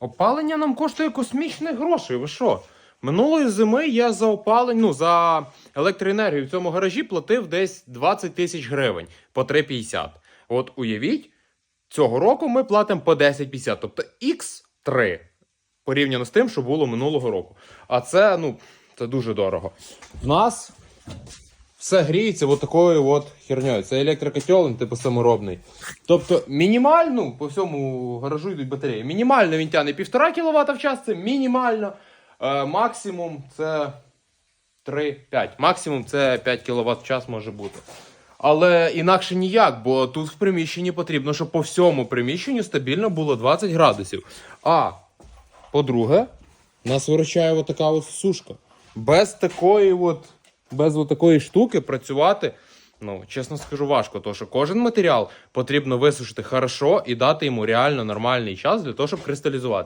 Опалення нам коштує космічних грошей. Ви що? Минулої зими я за опалення, ну за електроенергію в цьому гаражі платив десь 20 тисяч гривень по 3,50. От уявіть, цього року ми платимо по 10,50, тобто X3 порівняно з тим, що було минулого року. А це, ну, це дуже дорого. В нас все гріється от такою от херньою. Це електрокотел, типу саморобний. Тобто мінімально по всьому гаражу йдуть батареї. Мінімально він тягне 1,5 кВт в час, це мінімально. Е, максимум це 3-5. Максимум це 5 кВт в час може бути. Але інакше ніяк, бо тут в приміщенні потрібно, щоб по всьому приміщенню стабільно було 20 градусів. А по-друге, нас виручає от така от сушка. Без такої от, без такої штуки працювати, ну, чесно скажу, важко. Тому що кожен матеріал потрібно висушити хорошо і дати йому реально нормальний час для того, щоб кристалізувати.